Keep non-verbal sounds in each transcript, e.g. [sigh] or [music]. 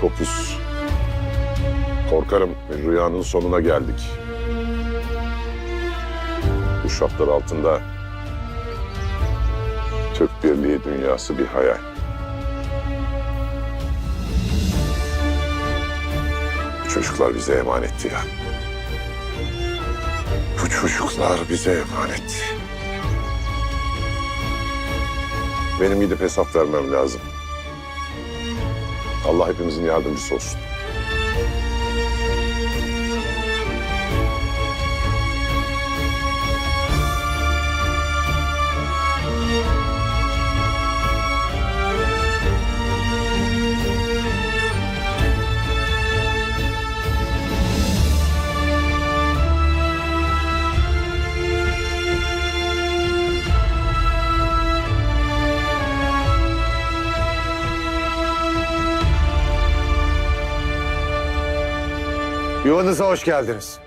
Skopus. Korkarım rüyanın sonuna geldik. Bu şartlar altında Türk Birliği dünyası bir hayal. Çocuklar bize emanetti ya. Bu çocuklar bize emanet. Benim gidip hesap vermem lazım. Allah hepimizin yardımcısı olsun. Yuvanıza hoş geldiniz.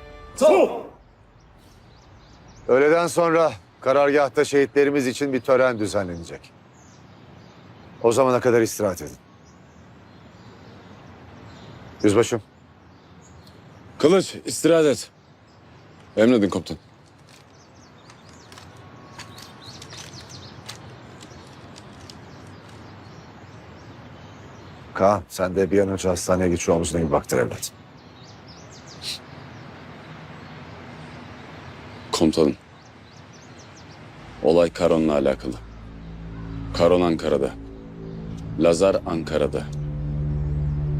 Öğleden sonra karargahta şehitlerimiz için bir tören düzenlenecek. O zamana kadar istirahat edin. Yüzbaşım, Kılıç istirahat et. Emredin komutan. Kaan sen de bir an önce hastaneye git şu omzuna bir baktır evlat. Komutanım. Olay Karon'la alakalı. Karon Ankara'da. Lazar Ankara'da.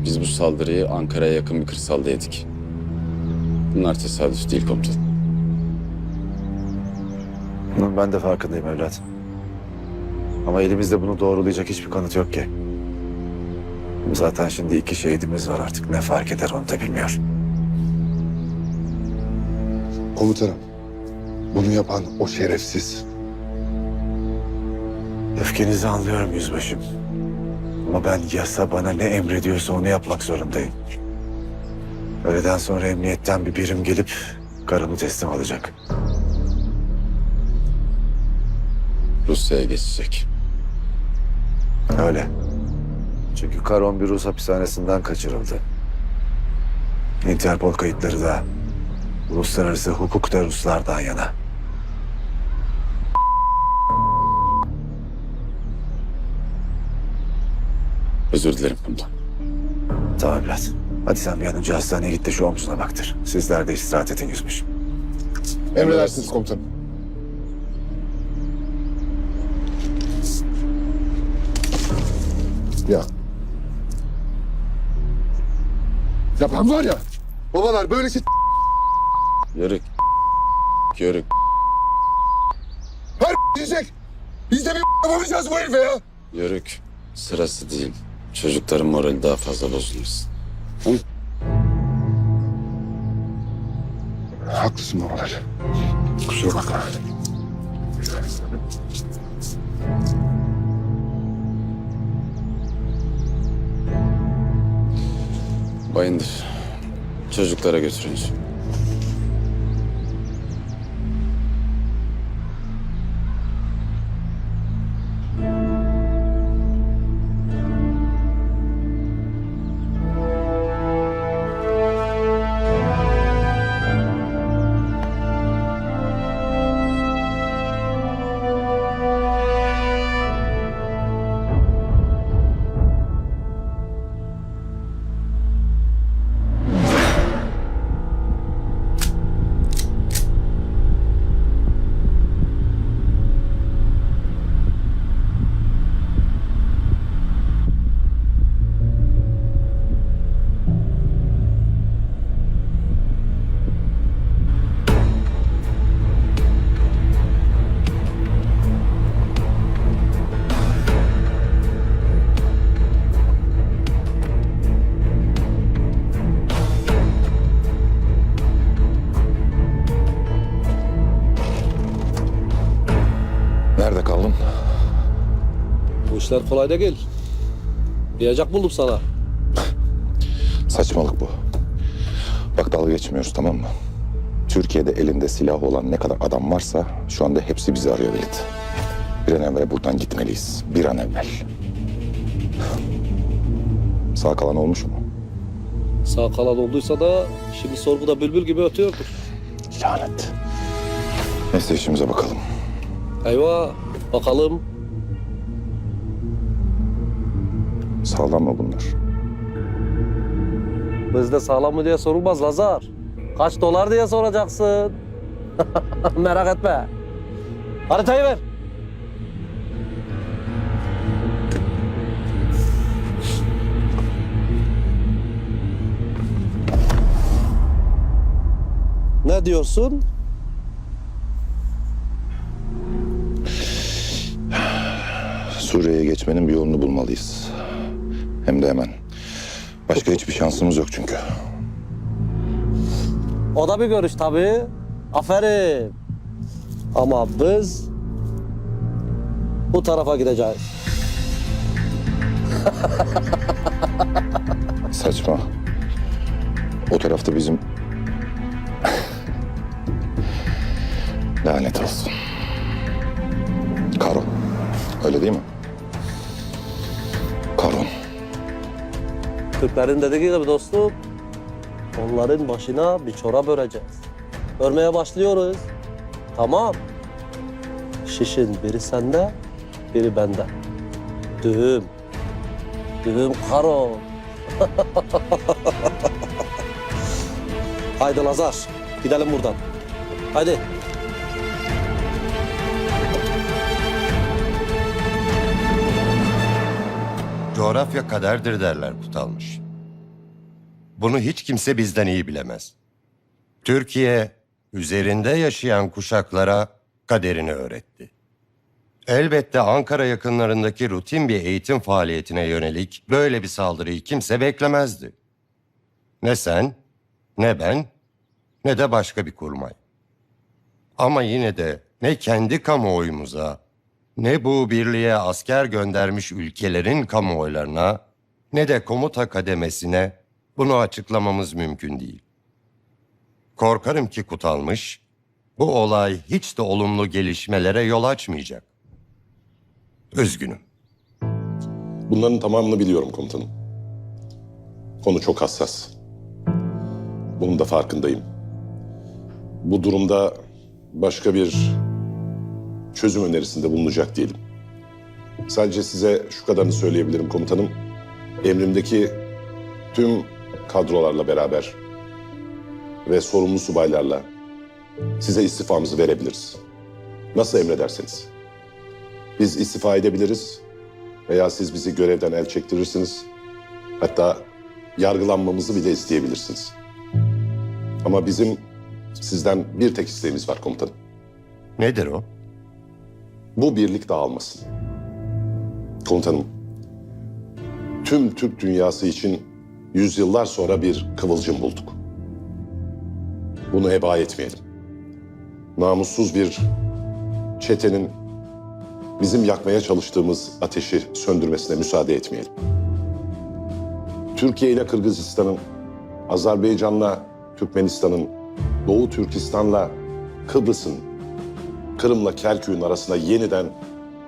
Biz bu saldırıyı Ankara'ya yakın bir kırsalda yedik. Bunlar tesadüf değil komutan. Bunun ben de farkındayım evlat. Ama elimizde bunu doğrulayacak hiçbir kanıt yok ki. Zaten şimdi iki şehidimiz var artık. Ne fark eder onu da bilmiyor. Komutanım, bunu yapan o şerefsiz. Öfkenizi anlıyorum yüzbaşım. Ama ben yasa bana ne emrediyorsa onu yapmak zorundayım. Öğleden sonra emniyetten bir birim gelip karımı teslim alacak. Rusya'ya geçecek. Öyle. Çünkü Karon bir Rus hapishanesinden kaçırıldı. Interpol kayıtları da uluslararası hukuk da Ruslardan yana. Özür dilerim komutan. Tamam evlat. Hadi sen bir an önce hastaneye git de şu omzuna baktır. Sizler de istirahat edin yüzbaşım. Emredersiniz komutanım. Ya. Ya ben var ya, babalar böyle şey Yörük. Yörük. her diyecek. Biz de bir yapamayacağız bu herife ya. Yörük. Sırası değil. Çocukların morali daha fazla bozulmasın. Haklısın babalar. Kusura bakma. Bayındır. Çocuklara götürünüz. İşler kolay da değil. Diyecek buldum sana. Saçmalık bu. Bak dalga geçmiyoruz tamam mı? Türkiye'de elinde silah olan ne kadar adam varsa şu anda hepsi bizi arıyor Velit. Bir an evvel buradan gitmeliyiz. Bir an evvel. Sağ kalan olmuş mu? Sağ kalan olduysa da şimdi sorguda bülbül gibi ötüyordur. Lanet. Neyse işimize bakalım. Eyvah bakalım. Sağlam mı bunlar? Bizde sağlam mı diye sorulmaz Lazar. Kaç dolar diye soracaksın. [laughs] Merak etme. Haritayı ver. Ne diyorsun? Suriye'ye geçmenin bir yolunu bulmalıyız. Hem de hemen. Başka hiçbir şansımız yok çünkü. O da bir görüş tabii. Aferin. Ama biz bu tarafa gideceğiz. [laughs] Saçma. O tarafta bizim... [laughs] Lanet olsun. Karo. Öyle değil mi? Türklerin dediği gibi dostum, onların başına bir çorap öreceğiz. Örmeye başlıyoruz. Tamam. Şişin biri sende, biri bende. Düğüm. Düğüm karo. [laughs] Haydi Lazar, gidelim buradan. Haydi. Coğrafya kaderdir derler Kutalmış. Bunu hiç kimse bizden iyi bilemez. Türkiye üzerinde yaşayan kuşaklara kaderini öğretti. Elbette Ankara yakınlarındaki rutin bir eğitim faaliyetine yönelik böyle bir saldırıyı kimse beklemezdi. Ne sen, ne ben, ne de başka bir kurmay. Ama yine de ne kendi kamuoyumuza, ne bu birliğe asker göndermiş ülkelerin kamuoylarına, ne de komuta kademesine bunu açıklamamız mümkün değil. Korkarım ki Kutalmış, bu olay hiç de olumlu gelişmelere yol açmayacak. Üzgünüm. Bunların tamamını biliyorum komutanım. Konu çok hassas. Bunun da farkındayım. Bu durumda başka bir çözüm önerisinde bulunacak değilim. Sadece size şu kadarını söyleyebilirim komutanım. Emrimdeki tüm kadrolarla beraber ve sorumlu subaylarla size istifamızı verebiliriz. Nasıl emrederseniz. Biz istifa edebiliriz veya siz bizi görevden el çektirirsiniz. Hatta yargılanmamızı bile isteyebilirsiniz. Ama bizim sizden bir tek isteğimiz var komutanım. Nedir o? Bu birlik dağılmasın. Komutanım, tüm Türk dünyası için yüzyıllar sonra bir kıvılcım bulduk. Bunu heba etmeyelim. Namussuz bir çetenin bizim yakmaya çalıştığımız ateşi söndürmesine müsaade etmeyelim. Türkiye ile Kırgızistan'ın, Azerbaycan'la Türkmenistan'ın, Doğu Türkistan'la Kıbrıs'ın Kırım'la Kerkük'ün arasında yeniden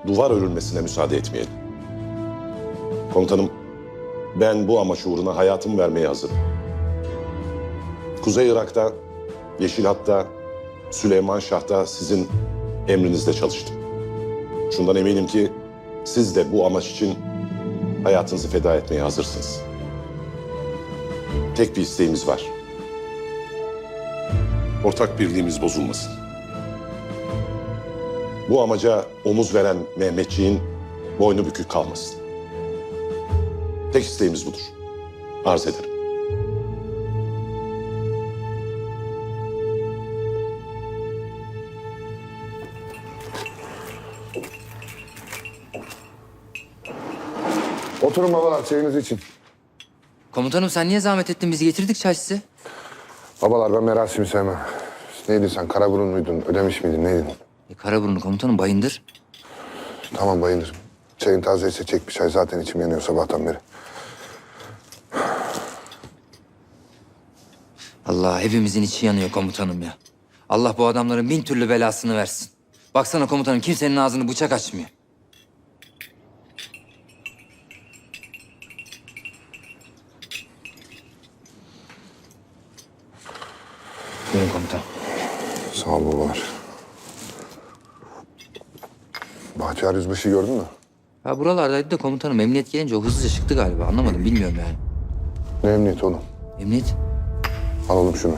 duvar örülmesine müsaade etmeyelim. Komutanım, ben bu amaç uğruna hayatımı vermeye hazırım. Kuzey Irak'ta, Yeşil Hat'ta, Süleyman Şah'ta sizin emrinizde çalıştım. Şundan eminim ki siz de bu amaç için hayatınızı feda etmeye hazırsınız. Tek bir isteğimiz var. Ortak birliğimiz bozulmasın. Bu amaca omuz veren Mehmetçiğin boynu bükük kalmasın. Tek isteğimiz budur. Arz ederim. Oturun babalar çayınız için. Komutanım sen niye zahmet ettin? Biz getirdik çay size. Babalar ben merasimi sevmem. Neydin sen? Karaburun muydun? Ödemiş miydin? Neydin? E, Karaburunlu komutanım bayındır. Tamam bayılırım. Çayın tazeyse çek bir çay. Zaten içim yanıyor sabahtan beri. Allah hepimizin içi yanıyor komutanım ya. Allah bu adamların bin türlü belasını versin. Baksana komutanım kimsenin ağzını bıçak açmıyor. Buyurun komutan. Sağ ol babalar. Bahtiyar Yüzbaşı'yı gördün mü? Ha buralardaydı da komutanım emniyet gelince o hızlıca çıktı galiba. Anlamadım bilmiyorum yani. Ne emniyeti oğlum? Emniyet? Alalım şunu.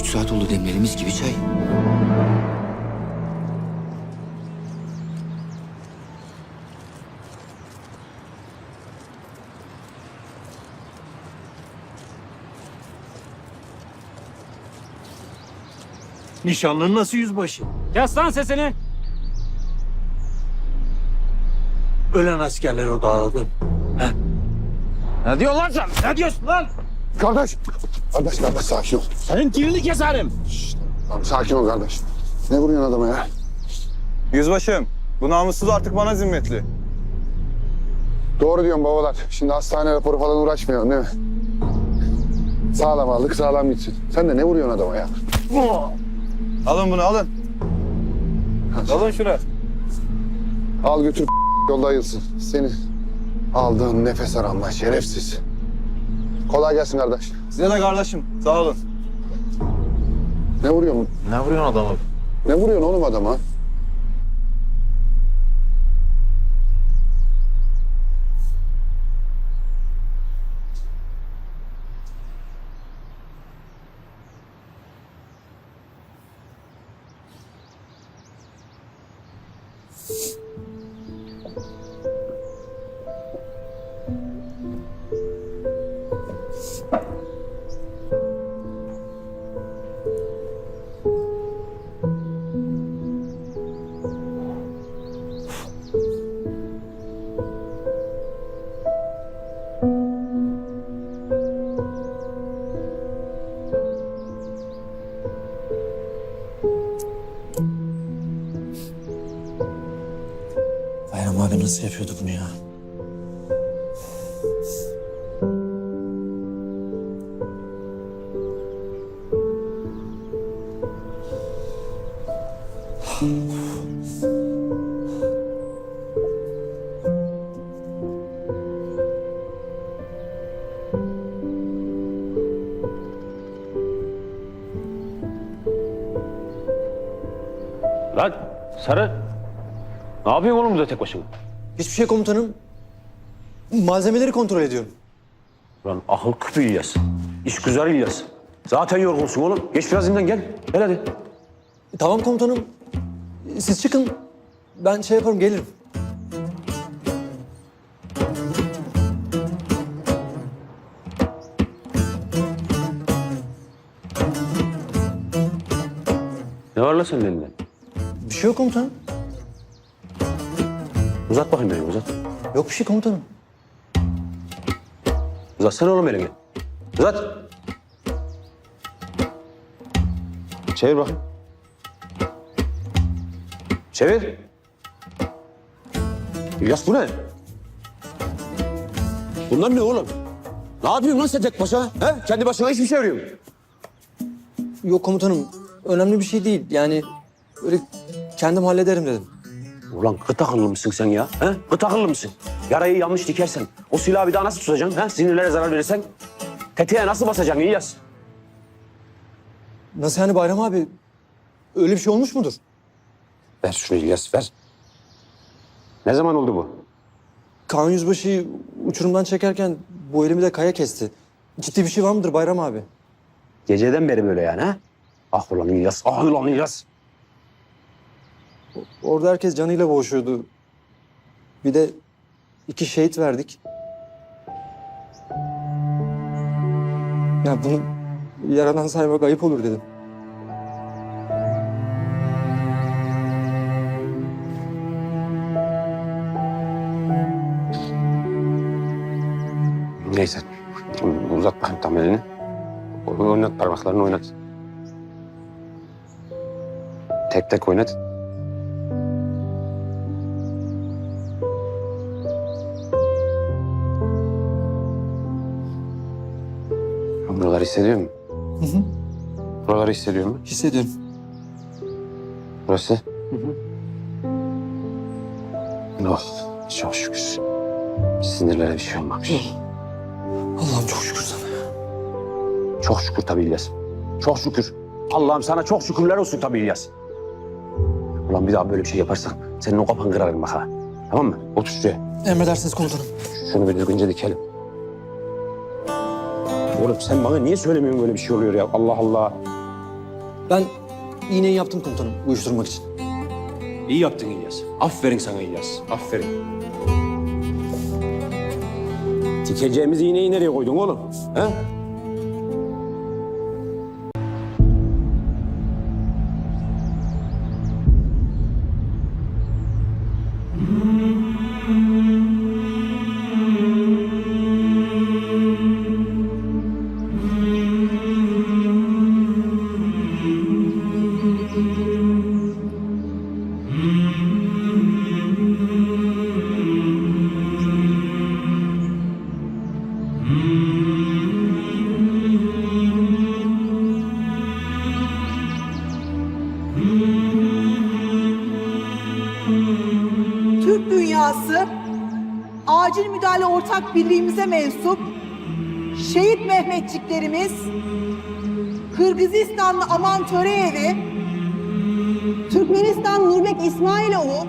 Üç saat oldu demlerimiz gibi çay. Nişanlın nasıl yüzbaşı? Kes lan sesini. Ölen askerleri o dağıldı. He? Ne diyorsun lan sen? Ne diyorsun lan? Kardeş! Kardeş, kardeş sakin ol. Senin dilini keserim. Tamam, sakin ol kardeş. Ne vuruyorsun adama ya? Yüzbaşım, bu namussuz artık bana zimmetli. Doğru diyorsun babalar. Şimdi hastane raporu falan uğraşmayalım değil mi? Sağlam aldık, sağlam gitsin. Sen de ne vuruyorsun adama ya? Alın bunu alın. Alın şunu. Al götür yolda ayılsın. Seni aldığın nefes aranma şerefsiz. Kolay gelsin kardeş. Size de kardeşim, sağ olun. Ne vuruyorsun? Ne vuruyorsun adamı? Ne vuruyorsun oğlum adama? Nasıl yapıyordu bunu ya? Lan Sarı. Ne yapıyorsun oğlum burada tek başına? Hiçbir şey komutanım. Malzemeleri kontrol ediyorum. Lan akıl küpü İlyas. İş güzel İlyas. Zaten yorgunsun oğlum. Geç biraz dinlen gel. Gel hadi. Tamam komutanım. Siz çıkın. Ben şey yaparım gelirim. Ne var lan senin elinde? Bir şey yok komutanım. Uzat bakayım beni uzat. Yok bir şey komutanım. Uzatsana oğlum elini. Uzat. Çevir bakayım. Çevir. İlyas bu ne? Bunlar ne oğlum? Ne yapıyorsun lan sen tek başına? He? Kendi başına hiçbir şey arıyorsun. Yok komutanım. Önemli bir şey değil. Yani öyle kendim hallederim dedim. Ulan kıt akıllı mısın sen ya? He? Kıt akıllı mısın? Yarayı yanlış dikersen, o silahı bir daha nasıl tutacaksın? He? Sinirlere zarar verirsen, tetiğe nasıl basacaksın İlyas? Nasıl yani Bayram abi? Öyle bir şey olmuş mudur? Ver şunu İlyas, ver. Ne zaman oldu bu? Kaan Yüzbaşı'yı uçurumdan çekerken bu elimi de kaya kesti. Ciddi bir şey var mıdır Bayram abi? Geceden beri böyle yani ha? Ah ulan İlyas, ah ulan İlyas. Orada herkes canıyla boğuşuyordu. Bir de iki şehit verdik. Ya bunu yaradan saymak ayıp olur dedim. Neyse, uzat bakayım tam elini. Oynat parmaklarını oynat. Tek tek oynat. Buraları hissediyor musun? Hı hı. Buraları hissediyor mu? Hissediyorum. Burası? Oh, çok şükür. Sinirlere bir şey olmamış. Allah'ım çok şükür sana. Çok şükür tabii İlyas. Çok şükür. Allah'ım sana çok şükürler olsun tabii İlyas. Ulan bir daha böyle bir şey yaparsan senin o kafanı kırarım bak ha. Tamam mı? Otur şuraya. Emredersiniz komutanım. Şunu bir düzgünce dikelim. Oğlum sen bana niye söylemiyorsun böyle bir şey oluyor ya? Allah Allah. Ben iğneyi yaptım komutanım uyuşturmak için. İyi yaptın İlyas. Aferin sana İlyas. Aferin. Dikeceğimiz iğneyi nereye koydun oğlum? He? Dünyası acil müdahale ortak birliğimize mensup şehit Mehmetçiklerimiz Kırgızistanlı Aman Töreyevi, Türkmenistan Nurbek İsmailoğlu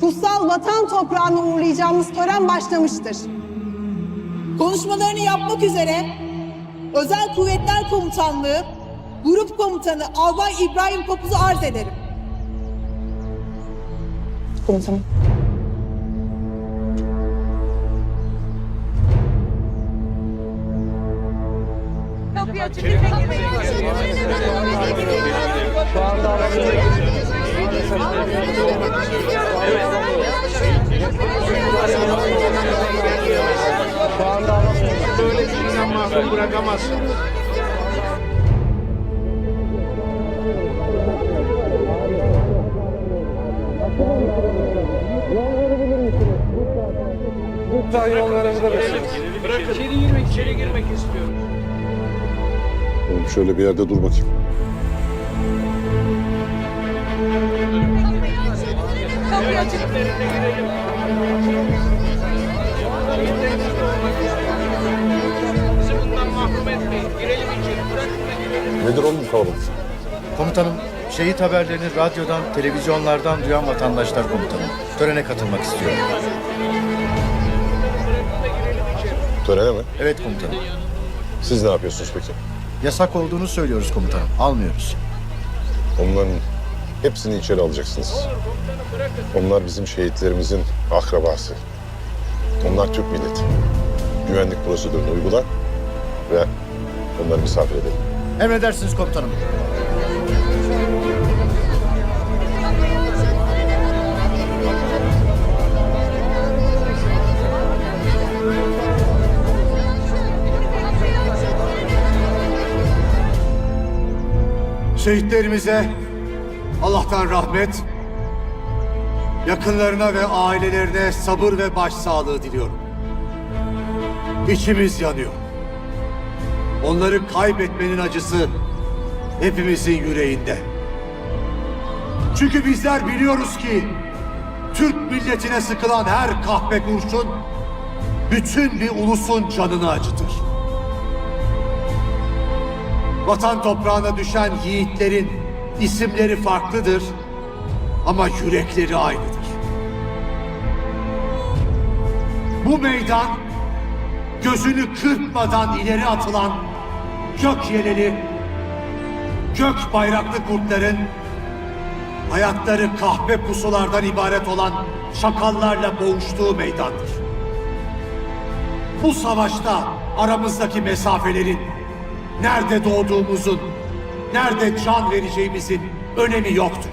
kutsal vatan toprağına uğurlayacağımız tören başlamıştır. Konuşmalarını yapmak üzere Özel Kuvvetler Komutanlığı Grup Komutanı Albay İbrahim Kopuz'u arz ederim. Komutanım. Şu anda aramızda Şu anda aramızda Böyle bir mahrum bırakamazsınız. Lütfen yol verebilir misiniz? İçeri girmek, içeri girmek istiyorum. Oğlum şöyle bir yerde dur bakayım. Nedir oğlum bu kalabalık? Komutanım, şehit haberlerini radyodan, televizyonlardan duyan vatandaşlar komutanım. Törene katılmak istiyor. Törene mi? Evet komutanım. Siz ne yapıyorsunuz peki? Yasak olduğunu söylüyoruz komutanım. Almıyoruz. Onların hepsini içeri alacaksınız. Onlar bizim şehitlerimizin akrabası. Onlar Türk milleti. Güvenlik prosedürünü uygula ve onları misafir edelim. Emredersiniz komutanım. Şehitlerimize Allah'tan rahmet, yakınlarına ve ailelerine sabır ve başsağlığı diliyorum. İçimiz yanıyor. Onları kaybetmenin acısı hepimizin yüreğinde. Çünkü bizler biliyoruz ki Türk milletine sıkılan her kahpe kurşun bütün bir ulusun canını acıtır. Vatan toprağına düşen yiğitlerin isimleri farklıdır ama yürekleri aynıdır. Bu meydan gözünü kırpmadan ileri atılan gök yeleli, gök bayraklı kurtların hayatları kahpe pusulardan ibaret olan şakallarla boğuştuğu meydandır. Bu savaşta aramızdaki mesafelerin nerede doğduğumuzun, nerede can vereceğimizin önemi yoktur.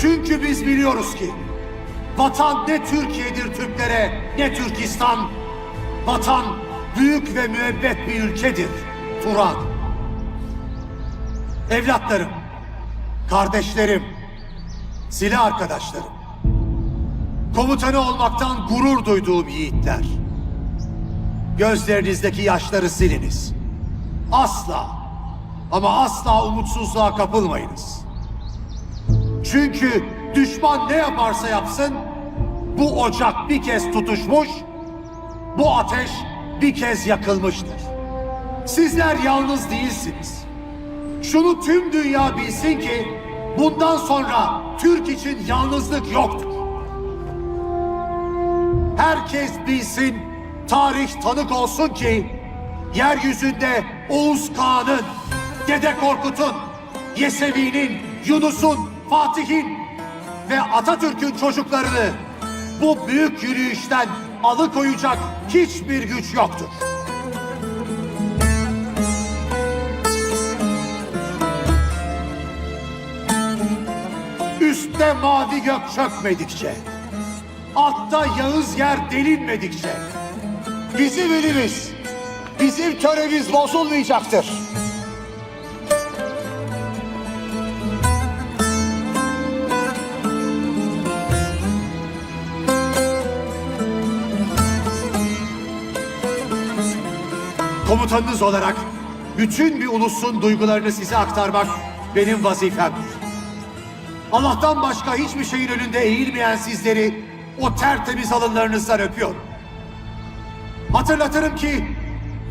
Çünkü biz biliyoruz ki vatan ne Türkiye'dir Türklere ne Türkistan. Vatan büyük ve müebbet bir ülkedir. Turan. Evlatlarım, kardeşlerim, silah arkadaşlarım. Komutanı olmaktan gurur duyduğum yiğitler. Gözlerinizdeki yaşları siliniz. Asla, Ama asla umutsuzluğa kapılmayınız. Çünkü düşman ne yaparsa yapsın bu ocak bir kez tutuşmuş, bu ateş bir kez yakılmıştır. Sizler yalnız değilsiniz. Şunu tüm dünya bilsin ki bundan sonra Türk için yalnızlık yoktur. Herkes bilsin, tarih tanık olsun ki yeryüzünde Oğuz Kağan'ın, Dede Korkut'un, Yesevi'nin, Yunus'un, Fatih'in ve Atatürk'ün çocuklarını bu büyük yürüyüşten alıkoyacak hiçbir güç yoktur. Üstte mavi gök çökmedikçe, altta yağız yer delinmedikçe, bizim elimiz, bizim töremiz bozulmayacaktır. Komutanınız olarak bütün bir ulusun duygularını size aktarmak benim vazifemdir. Allah'tan başka hiçbir şeyin önünde eğilmeyen sizleri o tertemiz alınlarınızdan öpüyorum. Hatırlatırım ki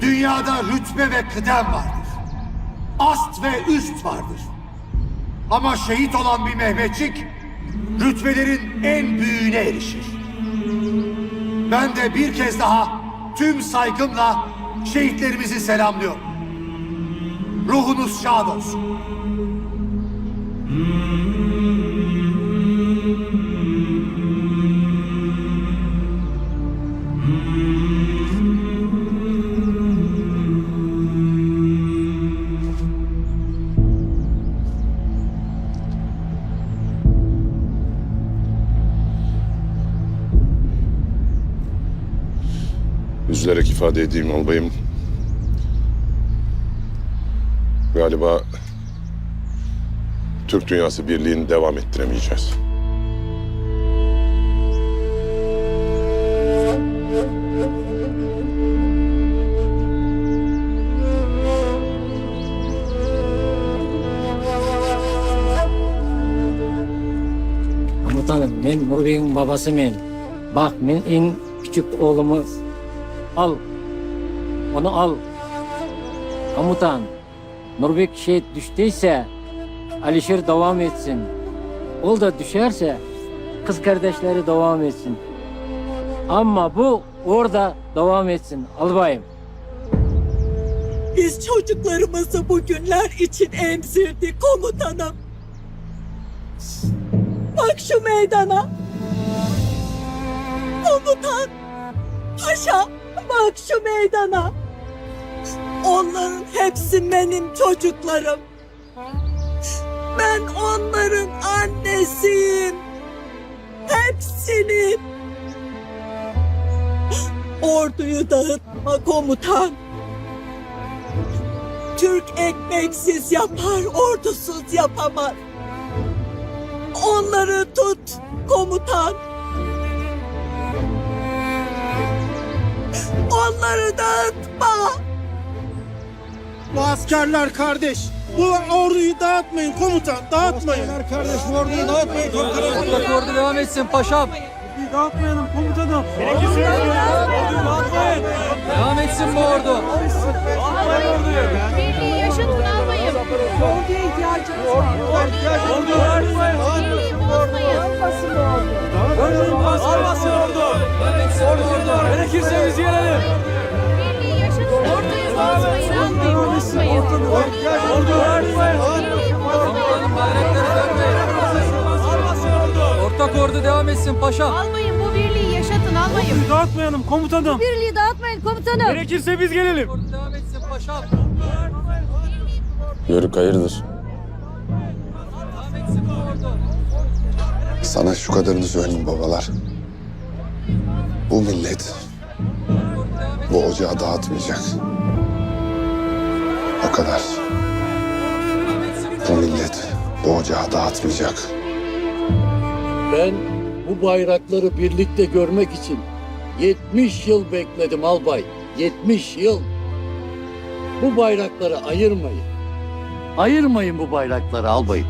dünyada rütbe ve kıdem vardır. Ast ve üst vardır. Ama şehit olan bir Mehmetçik rütbelerin en büyüğüne erişir. Ben de bir kez daha tüm saygımla şehitlerimizi selamlıyorum. Ruhunuz şad olsun. Üzülerek ifade edeyim albayım. Galiba Türk dünyası birliğini devam ettiremeyeceğiz. Komutanım ben Nurbi'nin babası men. Bak men en küçük oğlumu al. Onu al. Komutan Nurbek şey düştüyse Alişir devam etsin. Ol da düşerse kız kardeşleri devam etsin. Ama bu orada devam etsin albayım. Biz çocuklarımızı bu günler için emzirdik komutanım. Bak şu meydana. Komutan, paşa bak şu meydana. Onların hepsi benim çocuklarım. Ben onların annesiyim. Hepsinin. Orduyu dağıtma komutan. Türk ekmeksiz yapar, ordusuz yapamaz. Onları tut komutan. Onları dağıtma. Bu askerler kardeş. Bu orduyu dağıtmayın komutan. Dağıtmayın. Askerler kardeş bu orduyu dağıtmayın komutanım. ordu devam etsin paşam. Dağıtmayalım komutanım. Devam etsin bu ordu. Birliği yaşatın. Orduya ihtiyacımız var. Orduya Birliği bozmayın. Olmasın ordu. Almasın ordu. Ordu ordu. Gerekirse biz gelelim. Birliği yaşatın. Orduyu bozmayın. Almayın. Bozmayın. Ordu Birliği bozmayın. Ortak ordu devam etsin paşam. Almayın bu birliği yaşatın almayın. Dağıtmayalım komutanım. Birliği dağıtmayın komutanım. Gerekirse biz gelelim. Ordu devam etsin paşam. Yörük hayırdır? Sana şu kadarını söyleyeyim babalar. Bu millet bu ocağı dağıtmayacak. O kadar. Bu millet bu ocağı dağıtmayacak. Ben bu bayrakları birlikte görmek için 70 yıl bekledim albay. 70 yıl. Bu bayrakları ayırmayın. Ayırmayın bu bayrakları albayım.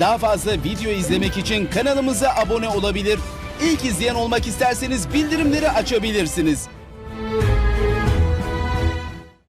Daha fazla video izlemek için kanalımıza abone olabilir. İlk izleyen olmak isterseniz bildirimleri açabilirsiniz.